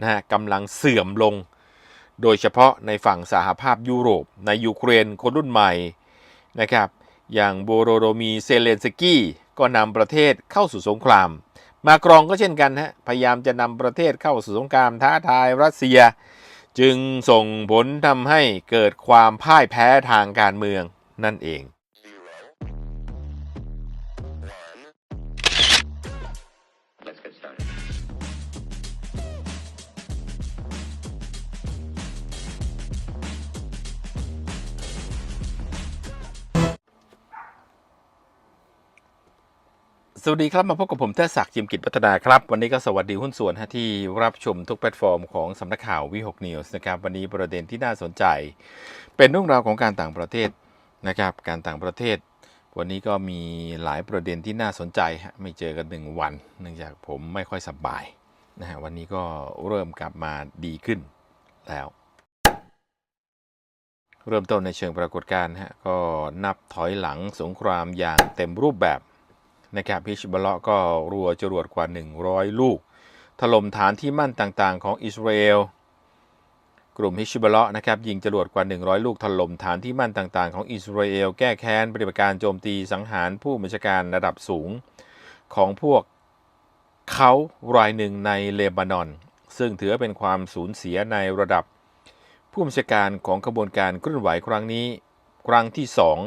นะฮะกำลังเสื่อมลง โดยเฉพาะในฝั่งสหภาพยุโรป ในยูเครนคนรุ่นใหม่นะครับอย่างโบโรโดมีเซเลนสกี้ก็นำประเทศเข้าสู่สงคราม มากรองก็เช่นกันฮะพยายามจะนำประเทศเข้าสู่สงครามท้าทายรัสเซีย จึงส่งผลทำให้เกิดความพ่ายแพ้ทางการเมืองนั่นเอง สวัสดีครับ มาพบกับผมเทศศักดิ์จิมกิจพัฒนาครับ วันนี้ก็สวัสดีหุ้นส่วนที่รับชมทุกแพลตฟอร์มของสำนักข่าววิหกนิวส์นะครับวันนี้ประเด็นที่น่าสนใจ เป็นเรื่องราวของการต่างประเทศนะครับการต่างประเทศ วันนี้ก็มีหลายประเด็นที่น่าสนใจฮะไม่เจอกันหนึ่งวัน เนื่องจากผมไม่ค่อยสบายนะฮะวันนี้ก็เริ่มกลับมาดีขึ้นแล้ว เริ่มต้นในเชิงปรากฏการณ์ฮะก็นับถอยหลังสงครามอย่างเต็มรูปแบบ นะครับฮิชบลเลาะก็รัวจรวดกว่า 100 ลูก ถล่มฐานที่มั่นต่างๆ ของอิสราเอลกลุ่มฮิชบเลาะนะครับยิงจรวดกว่า 100 ลูกถล่มฐานที่มั่นต่างๆ ของอิสราเอล แก้แค้นปฏิบัติการโจมตีสังหารผู้บัญชาการระดับสูง ของพวกเขารายหนึ่งในเลบานอน ซึ่งถือเป็นความสูญเสียในระดับ ผู้บัญชาการของขบวนการเคลื่อนไหวครั้งนี้ ครั้งที่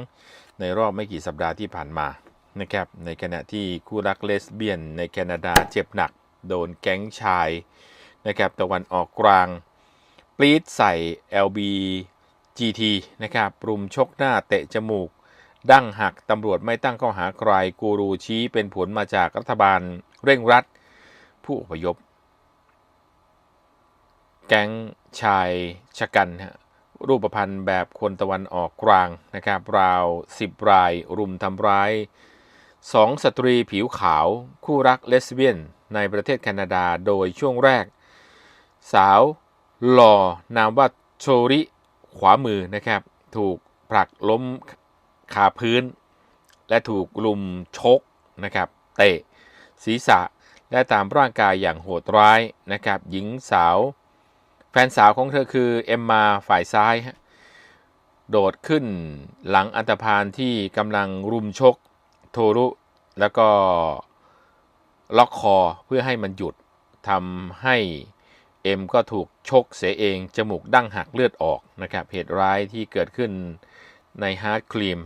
2 ในรอบไม่กี่สัปดาห์ที่ผ่านมา นะครับในขณะที่คู่รักเลสเบี้ยนในแคนาดาเจ็บหนัก โดนแก๊งชายนะครับตะวันออกกลางปรีดใส่ LBGT นะครับรุมชกหน้าเตะจมูก ดั้งหักตำรวจไม่ตั้งข้อหาใครกูรูชี้เป็นผลมาจากรัฐบาลเร่งรัด ผู้อพยพ แก๊งชายชะกันฮะรูปพันธ์แบบคนตะวันออกกลางนะครับราว10รายรุมทำร้าย สองสตรีผิวขาว คู่รักเลสเบี้ยน ในประเทศแคนาดาโดยช่วงแรก สาวหล่อนามว่าโชริขวามือนะครับ ถูกผลักล้มขาพื้น และถูกลุมชกนะครับ เตะ ศีรษะและตามร่างกายอย่างโหดร้ายนะครับ หญิงสาว แฟนสาวของเธอคือเอมมาฝ่ายซ้าย โดดขึ้นหลังอันตพานที่กำลังรุมชก โทรุแล้วก็ล็อกคอเพื่อให้มันหยุดทำให้เอ็มก็ถูกชกเสียเอง จมูกดั้งหักเลือดออกนะครับเหตุร้ายที่เกิดขึ้นในฮาร์ดคลีม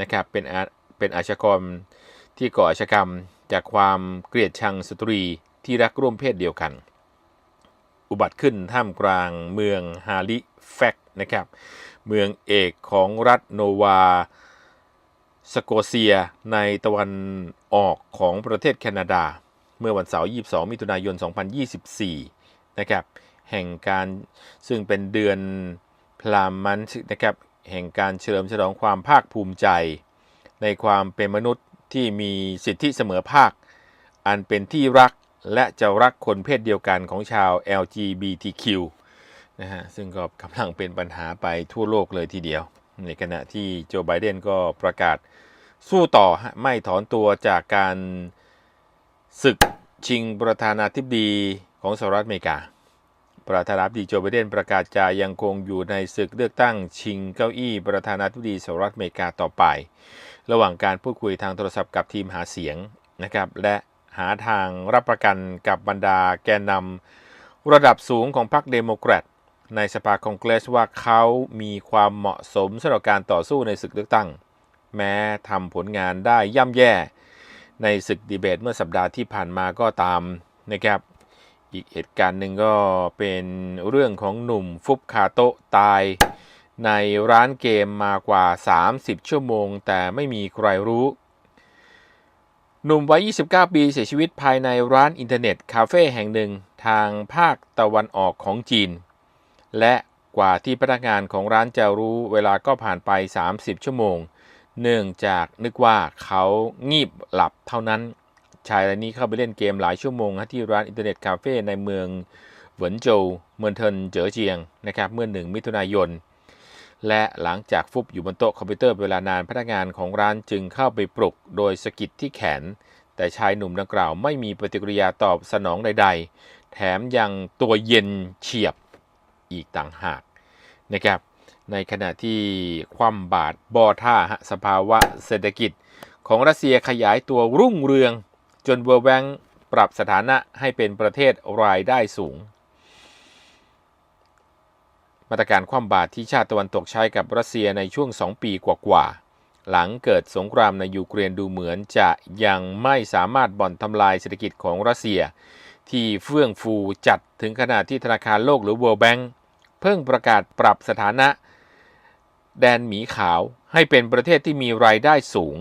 นะครับเป็นอาเป็นอาชกรที่ก่ออาชกรรมจากความเกลียดชังสตรีที่รักร่วมเพศเดียวกัน อุบัติขึ้นท่ามกลางเมืองฮาลิแฟกนะครับ เมืองเอกของรัฐโนวา สโกเซียในตะวันออกของประเทศแคนาดา เมื่อวันเสาร์22 มิถุนายน 2024 นะครับ แห่งการซึ่งเป็นเดือนพลามมันนะครับแห่งการเฉลิมฉลองความภาคภูมิใจ ในความเป็นมนุษย์ที่มีสิทธิเสมอภาค อันเป็นที่รักและจะรักคนเพศเดียวกันของชาว LGBTQ นะฮะซึ่งก็กำลังเป็นปัญหาไปทั่วโลกเลยทีเดียว ในขณะที่โจไบเดนก็ประกาศสู้ต่อไม่ถอนตัวจากการศึกชิงประธานาธิบดีของสหรัฐอเมริกา ประธานาธิบดีโจไบเดนประกาศจะยังคงอยู่ในศึกเลือกตั้งชิงเก้าอี้ประธานาธิบดีสหรัฐอเมริกาต่อไป ระหว่างการพูดคุยทางโทรศัพท์กับทีมหาเสียงนะครับและหาทางรับประกันกับบรรดาแกนนำระดับสูงของพรรคเดโมแครต ในสภาคองเกรสว่าเขามีความเหมาะสมสำหรับการต่อสู้ในศึกเลือกตั้ง แม้ทำผลงานได้ย่ำแย่ ในศึกดีเบตเมื่อสัปดาห์ที่ผ่านมาก็ตามนะครับ อีกเหตุการณ์หนึ่งก็เป็นเรื่องของหนุ่มฟุบคาโตะตาย ในร้านเกมมากว่า 30 ชั่วโมง แต่ไม่มีใครรู้หนุ่มวัย 29 ปีเสียชีวิตภายในร้านอินเทอร์เน็ต คาเฟ่แห่งหนึ่งทางภาคตะวันออกของจีน และกว่าที่พนักงานของร้านจะรู้เวลาก็ผ่านไป 30 ชั่วโมง เนื่องจากนึกว่าเขางีบหลับเท่านั้น ชายรายนี้เข้าไปเล่นเกมหลายชั่วโมงที่ร้านอินเทอร์เน็ตคาเฟ่ในเมืองเหวินโจวเมืองเทินเจ๋อเจียงนะครับเมื่อหนึ่งมิถุนายน และหลังจากฟุบอยู่บนโต๊ะคอมพิวเตอร์เวลานานพนักงานของร้านจึงเข้าไปปลุก โดยสะกิดที่แขน แต่ชายหนุ่มดังกล่าวไม่มีปฏิกิริยาตอบสนองใด ๆ แถมยังตัวเย็นเฉียบ อีกต่างหากนะครับ ในขณะที่คว่ำบาตรบ่อท่าฮะสภาวะเศรษฐกิจ ของรัสเซียขยายตัวรุ่งเรือง จนเวอร์แบงปรับสถานะให้เป็นประเทศรายได้สูง มาตรการคว่ำบาตรที่ชาติตะวันตกใช้กับรัสเซียในช่วง 2 ปีกว่าๆ หลังเกิดสงครามในยูเครนดูเหมือนจะยังไม่สามารถบ่อนทำลายเศรษฐกิจของรัสเซีย ที่เฟื่องฟูจัดถึงขนาดที่ธนาคารโลกหรือ World Bank เพิ่งประกาศปรับสถานะ แดนหมีขาวให้เป็นประเทศที่มีรายได้สูง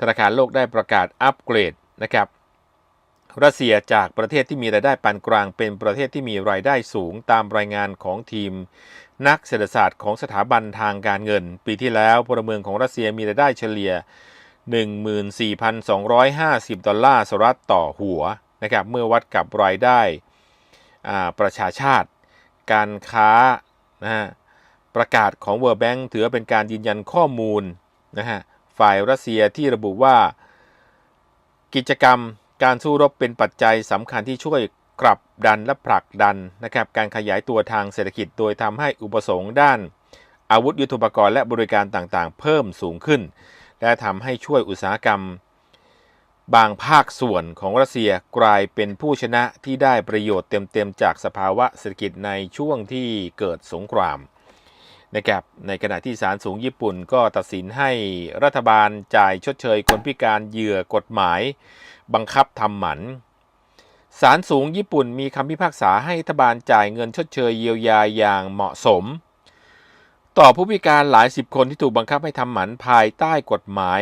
ธนาคารโลกได้ประกาศอัปเกรดนะครับรัสเซียจากประเทศที่มีรายได้ปานกลาง เป็นประเทศที่มีรายได้สูงตามรายงานของทีม นักเศรษฐศาสตร์ของสถาบันทางการเงิน ปีที่แล้วพลเมืองของรัสเซียมีรายได้เฉลี่ย 14,250 ดอลลาร์สหรัฐต่อหัว นะครับเมื่อวัดกับรายได้ประชาชาติ การค้านะฮะประกาศของ World Bank ถือเป็นการยืนยันข้อมูลนะฮะฝ่ายรัสเซียที่ระบุว่า กิจกรรมการสู้รบเป็นปัจจัยสำคัญที่ช่วยกลับดันและผลักดันนะครับการขยายตัวทางเศรษฐกิจ โดยทำให้อุปสงค์ด้าน อาวุธยุทโธปกรณ์และบริการต่างๆ เพิ่มสูงขึ้น และทำให้ช่วยอุตสาหกรรม บางภาคส่วนของรัสเซียกลายเป็นผู้ชนะที่ได้ประโยชน์เต็มๆ จากสภาวะเศรษฐกิจในช่วงที่เกิดสงครามนะครับในขณะที่ศาลสูงญี่ปุ่นก็ตัดสินให้รัฐบาลจ่ายชดเชยคนพิการเหยื่อกฎหมาย บังคับทำหมันศาลสูงญี่ปุ่นมีคำพิพากษาให้รัฐบาลจ่ายเงินชดเชยเยียวยาอย่างเหมาะสม ต่อผู้พิการหลายสิบคนที่ถูกบังคับให้ทำหมันภายใต้กฎหมาย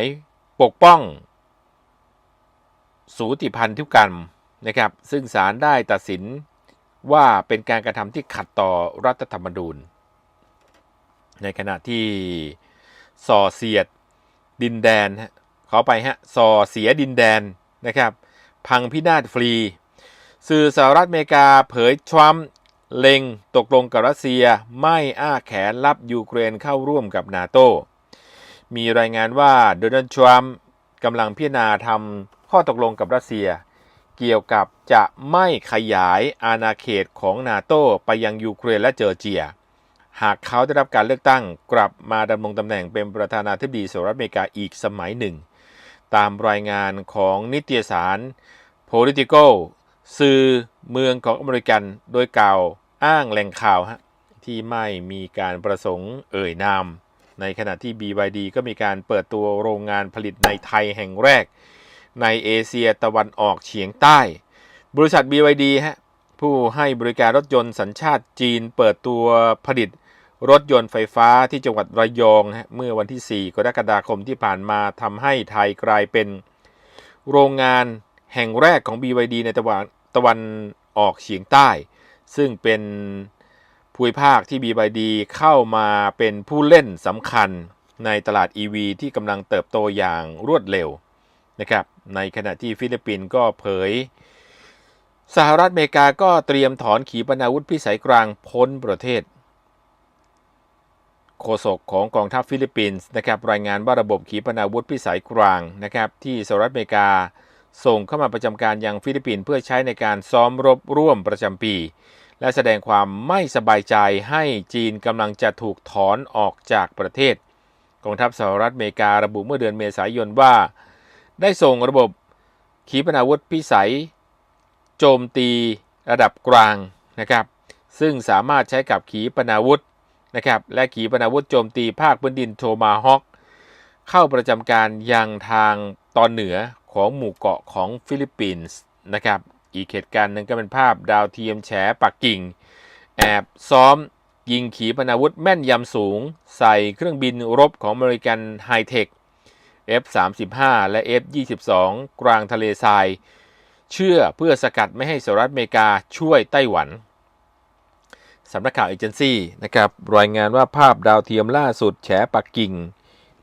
ปกป้อง สูติพันธุกรรมนะครับ ซึ่งศาลได้ตัดสินว่าเป็นการกระทำที่ขัดต่อรัฐธรรมนูญ ในขณะที่ส่อเสียดดินแดนขอไปฮะส่อเสียดินแดนนะครับ พังพินาศฟรี สื่อสหรัฐอเมริกาเผยทรัมป์เล็งตกลงกับรัสเซียไม่อ้าแขนรับยูเครนเข้าร่วมกับนาโตมีรายงานว่าโดนัลด์ทรัมป์กำลังพิจารณาทำ ข้อตกลงกับรัสเซีย เกี่ยวกับจะไม่ขยายอาณาเขตของนาโตไปยังยูเครนและเจอร์เจีย หากเขาได้รับการเลือกตั้งกลับมาดำรงตำแหน่งเป็นประธานาธิบดีสหรัฐอเมริกาอีกสมัยหนึ่ง ตามรายงานของนิตยสาร Politico สื่อเมืองของอเมริกันโดยกล่าวอ้างแหล่งข่าวฮะที่ไม่มีการประสงค์เอ่ยนาม ในขณะที่ BYD ก็มีการเปิดตัวโรงงานผลิตในไทยแห่งแรก ในเอเชียตะวันออกเฉียงใต้ บริษัท BYD ฮะผู้ให้บริการรถยนต์สัญชาติจีนเปิดตัวผลิตรถยนต์ไฟฟ้าที่จังหวัดระยองฮะเมื่อวันที่ 4 กรกฎาคมที่ผ่านมาทำให้ไทยกลายเป็น โรงงานแห่งแรกของ BYD ในตะวันตะวันออกเฉียงใต้ ซึ่งเป็นภูมิภาคที่ BYD เข้ามาเป็นผู้เล่นสำคัญในตลาด EV ที่กำลังเติบโตอย่างรวดเร็ว นะครับ ในขณะที่ฟิลิปปินส์ก็เผย สหรัฐอเมริกาก็เตรียมถอนขีปนาวุธพิสัยกลางพ้นประเทศ โฆษกของกองทัพฟิลิปปินส์นะครับรายงานว่าระบบขีปนาวุธพิสัยกลางนะครับที่สหรัฐอเมริกาส่งเข้ามาประจำการยังฟิลิปปินส์เพื่อใช้ในการซ้อมรบร่วมประจำปี และแสดงความไม่สบายใจให้จีนกำลังจะถูกถอนออกจากประเทศ กองทัพสหรัฐอเมริการะบุเมื่อเดือนเมษายนว่า ได้ส่งระบบขีปนาวุธพิสัย โจมตีระดับกลางนะครับ ซึ่งสามารถใช้กับขีปนาวุธนะครับและขีปนาวุธโจมตีภาคพื้นดินโทมาฮอคเข้าประจำการยังทางตอนเหนือของหมู่เกาะของฟิลิปปินส์นะครับอีกเหตุการณ์หนึ่งก็เป็นภาพดาวเทียมแฉปักกิ่ง แอบซ้อมยิงขีปนาวุธแม่นยำสูง ใส่เครื่องบินรบของอเมริกันไฮเทค F-35 และ F-22 กลางทะเลทราย เชื่อเพื่อสกัดไม่ให้สหรัฐอเมริกาช่วยไต้หวันสำนักข่าวเอเจนซี่นะครับรายงานว่าภาพดาวเทียมล่าสุดแฉปักกิ่ง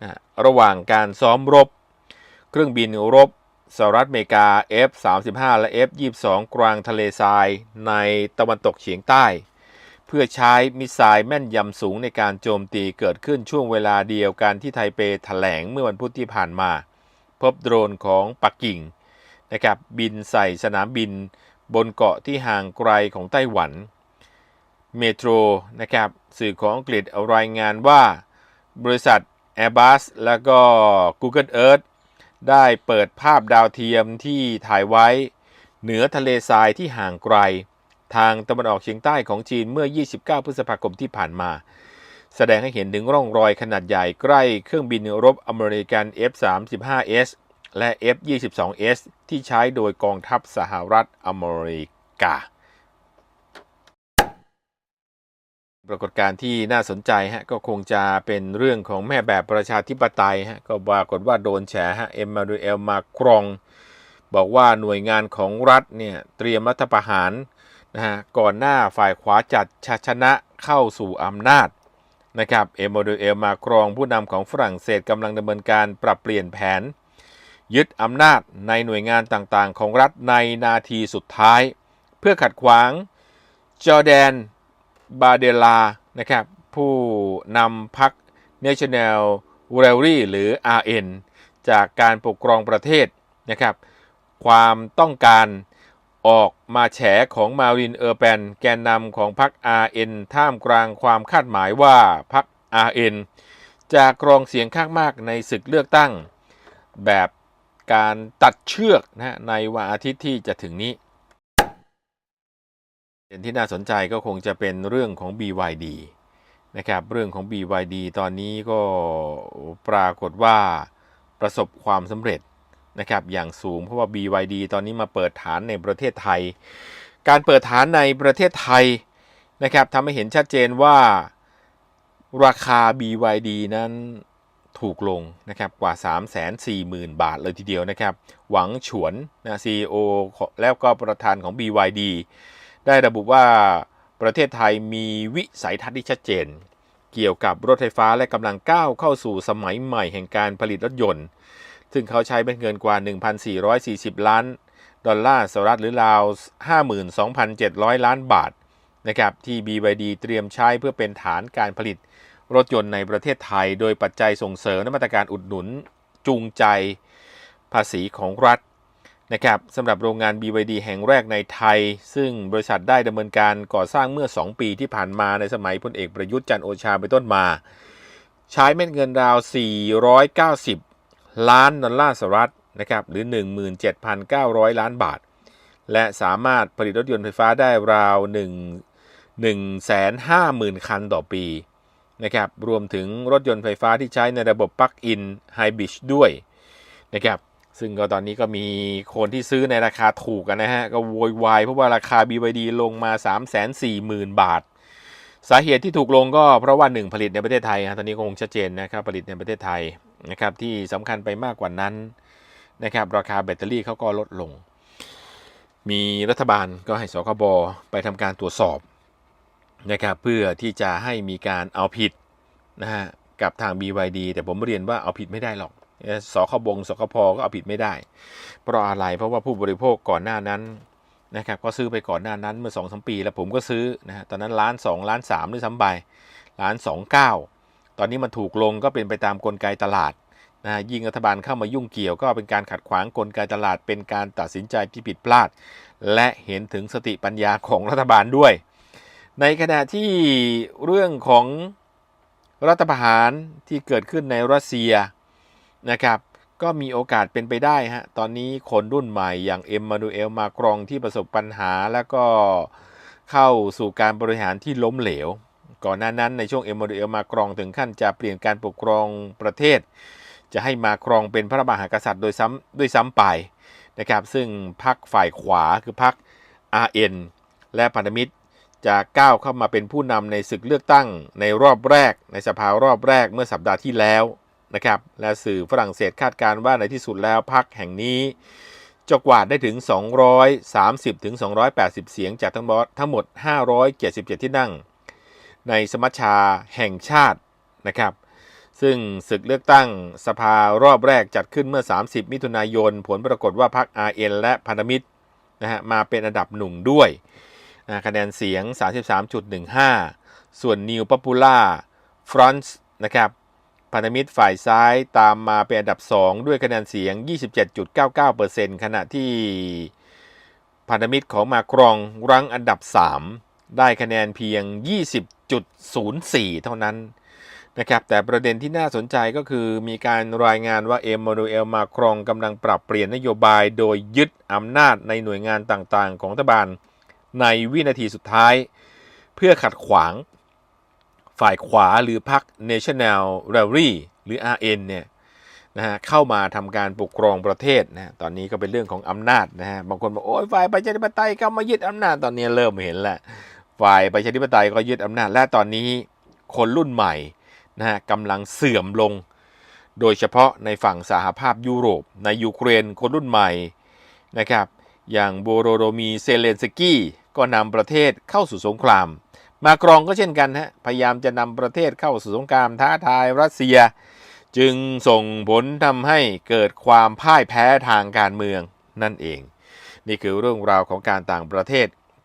นะระหว่างการซ้อมรบ เครื่องบินรบสหรัฐอเมริกา F-35 และ F-22 กลางทะเลทรายในตะวันตกเฉียงใต้ เพื่อใช้มิสไซล์แม่นยำสูงในการโจมตีเกิดขึ้นช่วงเวลาเดียวกันที่ไทเปแถลงเมื่อวันพุธที่ผ่านมา พบโดรนของปักกิ่งนะครับบินใส่สนามบินบนเกาะที่ห่างไกลของไต้หวัน เมโทรนะครับสื่อของอังกฤษรายงานว่า บริษัท Airbus แล้วก็ Google Earth ได้เปิดภาพดาวเทียมที่ถ่ายไว้ เหนือทะเลทรายที่ห่างไกล ทางตะวันออกเฉียงใต้ของจีนเมื่อ 29 พฤษภาคมที่ผ่านมา แสดงให้เห็นถึงร่องรอยขนาดใหญ่ใกล้เครื่องบินรบอเมริกัน F-35S และ F-22S ที่ใช้โดยกองทัพสหรัฐอเมริกา ปรากฏการณ์ที่น่าสนใจฮะก็คงจะเป็นเรื่องของแม่แบบประชาธิปไตยฮะก็ปรากฏว่าโดนแฉฮะเอ็มมานูเอลมาครอง บอกว่าหน่วยงานของรัฐเนี่ยเตรียมรัฐประหาร นะฮะก่อนหน้าฝ่ายขวาจัดชชนะเข้าสู่อำนาจนะครับเอ็มมานูเอลมาครองผู้นำของฝรั่งเศสกำลังดำเนินการปรับเปลี่ยนแผน ยึดอำนาจในหน่วยงานต่างๆ ของรัฐในนาทีสุดท้าย เพื่อขัดขวางจอแดนบาเดลานะครับผู้นำพรรค National Rally หรือ RN จากการปกครองประเทศนะครับความต้องการ ออกมาแฉของมารินเออร์แปนแกนนำของพรรค RN ท่ามกลางความคาดหมายว่าพรรค RN จะกรองเสียงข้างมากในศึกเลือกตั้ง แบบการตัดเชือกนะในวันอาทิตย์ที่จะถึงนี้ประเด็นที่น่าสนใจก็คงจะเป็นเรื่องของ BYD นะครับเรื่องของ BYD ตอนนี้ก็ปรากฏว่าประสบความสำเร็จ นะครับอย่างสูงเพราะว่า BYD ตอนนี้มาเปิดฐานในประเทศไทย การเปิดฐานในประเทศไทยนะครับทำให้เห็นชัดเจนว่าราคา BYD นั้นถูกลงนะครับกว่า 340,000 บาทเลยทีเดียวนะครับ หวังฉวนนะ CEO แล้วก็ประธานของ BYD ได้ระบุว่าประเทศไทยมีวิสัยทัศน์ที่ชัดเจน เกี่ยวกับรถไฟฟ้าและกำลังก้าวเข้าสู่สมัยใหม่แห่งการผลิตรถยนต์ ซึ่งเขาใช้เป็นเงินกว่า 1,440 ล้าน ดอลลาร์สหรัฐหรือราว 52,700 ล้านบาทนะครับที่ BYD เตรียมใช้เพื่อเป็นฐานการผลิตรถยนต์ในประเทศไทย โดยปัจจัยส่งเสริมและมาตรการอุดหนุน จูงใจภาษีของรัฐนะครับสำหรับโรงงาน BYD แห่งแรกในไทย ซึ่งบริษัทได้ดำเนินการก่อสร้างเมื่อ 2 ปีที่ผ่านมาในสมัยพลเอกประยุทธ์จันโอชาเป็นต้นมา ใช้เม็ดเงินราว 490 ล้านดอลลาร์สหรัฐนะครับหรือ 17,900 ล้านบาท และสามารถผลิตรถยนต์ไฟฟ้าได้ราว1 150,000 คันต่อปีนะครับรวมถึงรถยนต์ไฟฟ้าที่ใช้ในระบบปลั๊กอินไฮบริดด้วยนะครับซึ่งก็ตอนนี้ก็มีคนที่ซื้อในราคาถูกกันนะฮะ ก็โวยวายเพราะว่าราคา BYD ลงมา 340,000 บาท สาเหตุที่ถูกลงก็เพราะว่า 1 ผลิตในประเทศไทยฮะตอนนี้คงชัดเจนนะครับผลิตในประเทศไทยนะครับที่สำคัญไปมากกว่านั้นนะครับราคาแบตเตอรี่เขาก็ลดลง มีรัฐบาลก็ให้สคบไปทำการตรวจสอบนะครับเพื่อที่จะให้มีการเอาผิดนะฮะกับทาง BYD แต่ผมเรียนว่าเอาผิดไม่ได้หรอกสคบงสคพก็เอาผิดไม่ได้ เพราะอะไรเพราะว่าผู้บริโภคก่อนหน้านั้นนะครับก็ซื้อไปก่อนหน้านั้นเมื่อ2อสปี แล้วผมก็ซื้อนะฮะตอนนั้นล้าน2ล้าน3ด้วยซ้ำไปล้าน 2 9 ตอนนี้มันถูกลงก็เป็นไปตามกลไกตลาดนะฮะยิ่งรัฐบาลเข้ามายุ่งเกี่ยวก็เป็นการขัดขวางกลไกตลาด เป็นการตัดสินใจที่ผิดพลาด และเห็นถึงสติปัญญาของรัฐบาลด้วย ในขณะที่เรื่องของรัฐประหารที่เกิดขึ้นในรัสเซียนะครับก็มีโอกาสเป็นไปได้ฮะ ตอนนี้คนรุ่นใหม่อย่างเอ็มมานูเอลมาครองที่ประสบปัญหาแล้วก็เข้าสู่การบริหารที่ล้มเหลว ก่อนหน้านั้นในช่วงเอ็มมานูเอลมาครองถึงขั้นจะเปลี่ยนการปกครองประเทศ จะให้มาครองเป็นพระมหากษัตริย์โดยซ้ำด้วยซ้ำไปนะครับซึ่งพรรคฝ่ายขวาคือพรรค RN และพันธมิตรจะก้าวเข้ามาเป็นผู้นำในศึกเลือกตั้งในรอบแรก ในสภารอบแรกเมื่อสัปดาห์ที่แล้วนะครับและสื่อฝรั่งเศสคาดการณ์ว่าในที่สุดแล้วพรรคแห่งนี้จะกวาดได้ถึง 230ถึง280 เสียงจากทั้งหมดทั้งหมด577 ที่นั่ง ในสมัชชาแห่งชาตินะครับ ซึ่งศึกเลือกตั้งสภารอบแรกจัดขึ้นเมื่อ 30 มิถุนายน ผลปรากฏว่าพรรค RN และพันธมิตรนะฮะมาเป็นอันดับหนุ่งด้วยนะคะแนนเสียง 33.15 ส่วน New Popular Front นะครับพันธมิตรฝ่ายซ้ายตามมาเป็นอันดับ 2 ด้วยคะแนนเสียง 27.99%ขณะที่พันธมิตรของมากรองรั้งอันดับ 3 ได้คะแนนเพียง 20.04 เท่านั้นนะครับแต่ประเด็นที่น่าสนใจก็คือมีการรายงานว่าเอมมานูเอลมาครองกำลังปรับเปลี่ยนนโยบายโดยยึดอำนาจในหน่วยงานต่างๆ ของรัฐบาลในวินาทีสุดท้าย เพื่อขัดขวางฝ่ายขวาหรือพรรค National Rally หรือ RN เนี่ยนะฮะเข้ามาทำการปกครองประเทศนะตอนนี้ก็เป็นเรื่องของอำนาจนะฮะบางคนบอกโอ้ยฝ่ายประชาธิปไตยก็มายึดอำนาจตอนนี้เริ่มเห็นแล้ว ฝ่ายประชาธิปไตยก็ยึดอำนาจและตอนนี้คนรุ่นใหม่นะฮะกำลังเสื่อมลง โดยเฉพาะในฝั่งสหภาพยุโรป ในยูเครนคนรุ่นใหม่นะครับอย่างโบโรโดมีเซเลนสกี้ก็นำประเทศเข้าสู่สงคราม มากรองก็เช่นกันฮะพยายามจะนำประเทศเข้าสู่สงครามท้าทายรัสเซีย จึงส่งผลทำให้เกิดความพ่ายแพ้ทางการเมืองนั่นเอง นี่คือเรื่องราวของการต่างประเทศ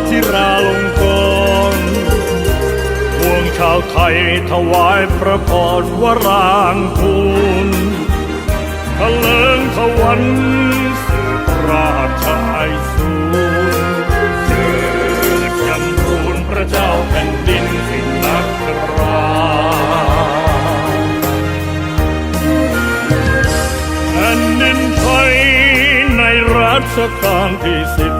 หาวชิราลงกรณ์พวงชาวไทยถวายพระพรวรางคูณทะเลิงทวันสืบราชไอสูรสืบจำรูนพระเจ้าแผ่นดินสิงนักราแผ่นดินไทยในรัชกาลที่สิบ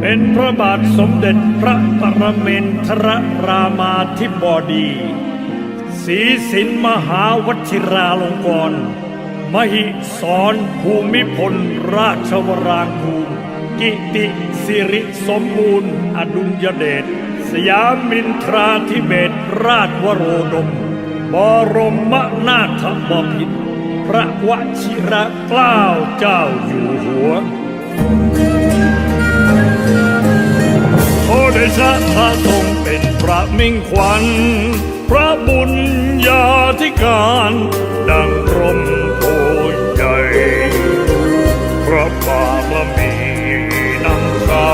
เป็นพระบาทสมเด็จพระปรเมนทรรามาธิบดีศรีสินมหาวชิราลงกรณ์มหิสรภูมิพลราชวรางคูลกิติสิริสมบูรณ์ อดุลยเดชสยามินทราธิเบศราชวโรดม บรมนาถบพิตรพระวชิระเกล้าเจ้าอยู่หัว ชะพระทรงเป็นพระมิ่งขวัญ พระบุญญาธิการ ดังร่มโพใหญ่พระบารมีนำข้า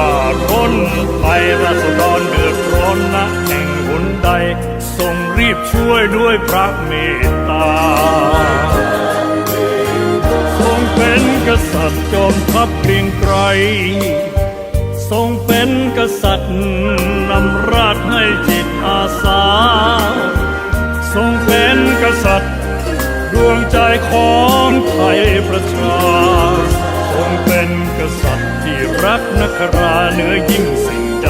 ร้นไปราษฎรเดือดร้อนนะแห่งหนใด ทรงรีบช่วยด้วยพระเมตตา ทรงเป็นกษัตริย์จอมทัพเกรียงไกร ทรงเป็นกษัตริย์นำราชให้จิตอาสา ทรงเป็นกษัตริย์ดวงใจของไทยประชา ทรงเป็นกษัตริย์ที่รักนักราเหนือยิ่งสิ่งใด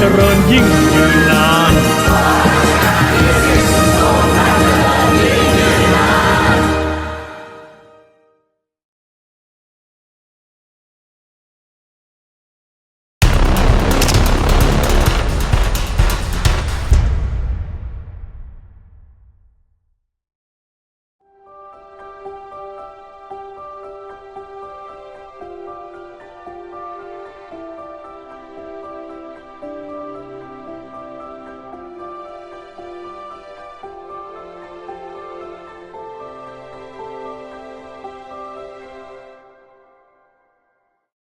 จริญยิ่งยืนนาน